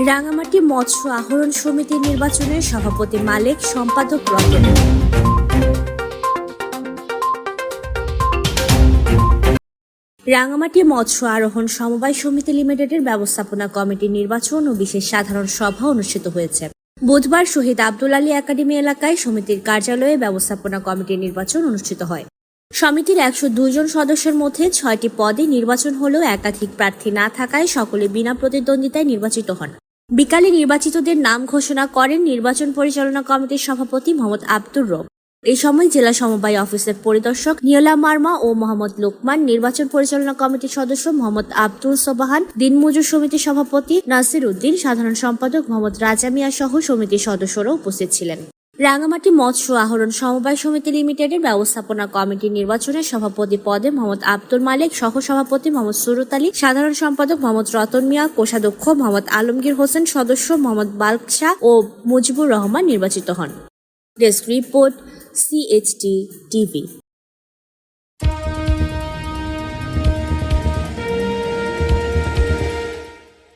রাঙামাটি মৎস্য আহরণ সমিতির নির্বাচনের সভাপতি মালেক সম্পাদক রতন। রাঙামাটি মৎস্য আরোহণ সমবায় সমিতি লিমিটেডের ব্যবস্থাপনা কমিটির নির্বাচন ও বিশেষ সাধারণ সভা অনুষ্ঠিত হয়েছে। বুধবার শহীদ আব্দুল আলী একাডেমি এলাকায় সমিতির কার্যালয়ে ব্যবস্থাপনা কমিটির নির্বাচন অনুষ্ঠিত হয়। সমিতির একশো জন সদস্যের মধ্যে ছয়টি পদে নির্বাচন হলেও একাধিক প্রার্থী না থাকায় সকলে বিনা প্রতিদ্বন্দ্বিতায় নির্বাচিত হন। বিকালে নির্বাচিতদের নাম ঘোষণা করেন নির্বাচন পরিচালনা কমিটির সভাপতি মোহাম্মদ আব্দুর রব। এই সময় জেলা সমবায় অফিসের পরিদর্শক নিয়লা মার্মা ও মোহাম্মদ লোকমান, নির্বাচন পরিচালনা কমিটির সদস্য মোহাম্মদ আব্দুল সোবাহান, দিনমজুর সমিতির সভাপতি নাসির উদ্দিন, সাধারণ সম্পাদক মোহাম্মদ রাজামিয়া সহ সমিতির সদস্যরা উপস্থিত ছিলেন। রাঙামাটি মৎস্য আহরণ সমবায় সমিতি লিমিটেডের ব্যবস্থাপনা কমিটির নির্বাচনে সভাপতি পদে মোহাম্মদ আব্দুল মালিক সহ সভাপতি মোহাম্মদ সুরত আলী, সাধারণ সম্পাদক মোহাম্মদ রতন মিয়া, কোষাধ্যক্ষ মোহাম্মদ আলমগীর হোসেন, সদস্য মোহাম্মদ বালক শাহ ও মুজিবুর রহমান নির্বাচিত হন। Desk report CHT TV